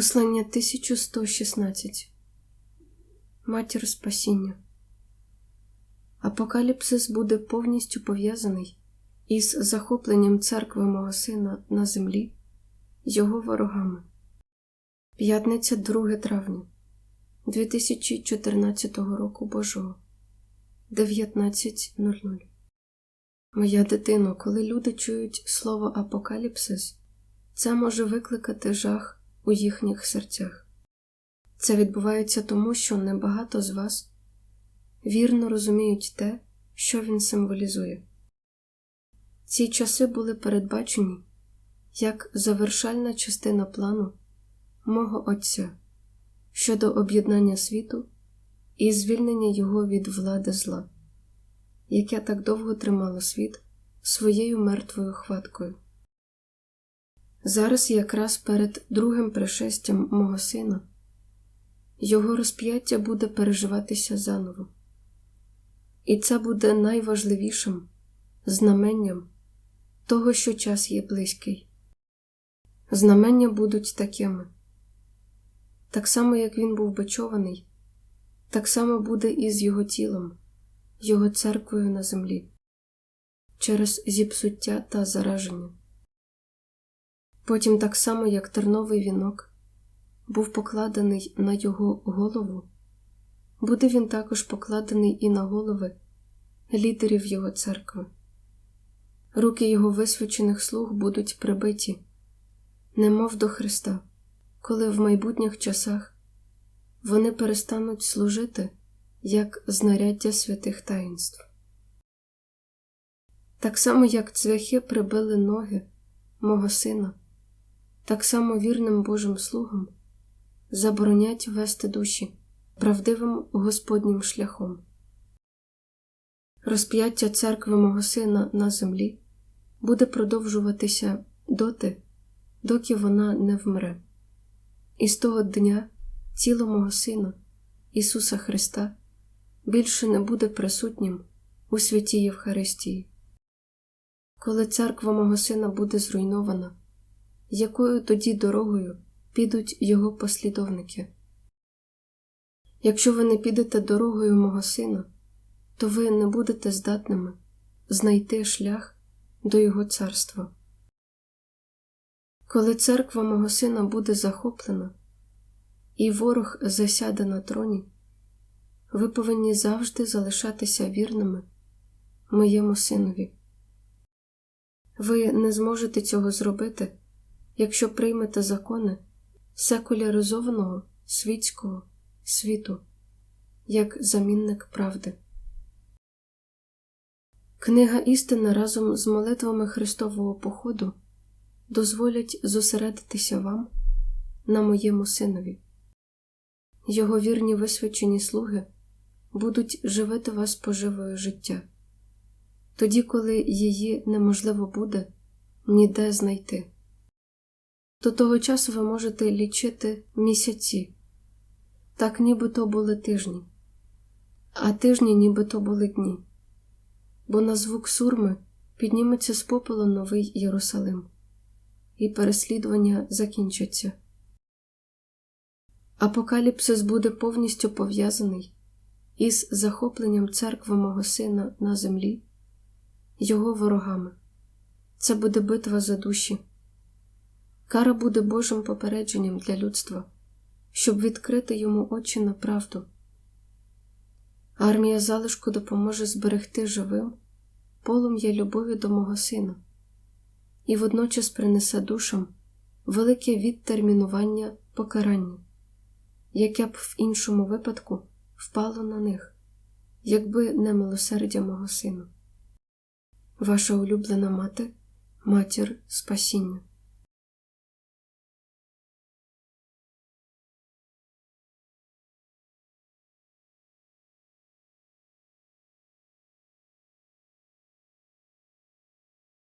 Послання 1116 Матір Спасіння Апокаліпсис буде повністю пов'язаний із захопленням церкви мого сина на землі, його ворогами. П'ятниця 2 травня 2014 року Божого 19.00 Моя дитино, коли люди чують слово апокаліпсис, це може викликати жах у їхніх серцях. Це відбувається тому, що небагато з вас вірно розуміють те, що він символізує. Ці часи були передбачені як завершальна частина плану мого Отця щодо об'єднання світу і звільнення його від влади зла, яке так довго тримало світ своєю мертвою хваткою. Зараз якраз перед другим пришестям мого сина його розп'яття буде переживатися заново, і це буде найважливішим знаменням того, що час є близький. Знамення будуть такими. Так само, як він був бичований, так само буде і з його тілом, його церквою на землі, через зіпсуття та зараження. Потім, так само, як терновий вінок, був покладений на його голову, буде він також покладений і на голови лідерів його церкви. Руки його висвячених слуг будуть прибиті, немов до Христа, коли в майбутніх часах вони перестануть служити як знаряддя святих таїнств. Так само, як цвяхи прибили ноги мого сина так само вірним Божим слугам заборонять вести душі правдивим Господнім шляхом. Розп'яття церкви мого сина на землі буде продовжуватися доти, доки вона не вмре, і з того дня тіло мого Сина, Ісуса Христа, більше не буде присутнім у святій Євхаристії. Коли церква мого сина буде зруйнована, якою тоді дорогою підуть його послідовники. Якщо ви не підете дорогою мого сина, то ви не будете здатними знайти шлях до Його царства. Коли церква мого сина буде захоплена, і ворог засяде на троні, ви повинні завжди залишатися вірними моєму синові. Ви не зможете цього зробити, якщо приймете закони секуляризованого світського світу як замінник правди. Книга істина разом з молитвами Христового походу дозволять зосередитися вам на моєму синові. Його вірні висвячені слуги будуть живити вас поживою життя, тоді, коли її неможливо буде ніде знайти. До того часу ви можете лічити місяці, так нібито були тижні, а тижні нібито були дні, бо на звук сурми підніметься з попелу новий Єрусалим, і переслідування закінчаться. Апокаліпсис буде повністю пов'язаний із захопленням церкви мого сина на землі, його ворогами. Це буде битва за душі. Кара буде Божим попередженням для людства, щоб відкрити йому очі на правду. Армія залишку допоможе зберегти живим полум'я любові до мого сина і водночас принесе душам велике відтермінування покарання, яке б в іншому випадку впало на них, якби не милосердя мого сина. Ваша улюблена мати, матір спасіння.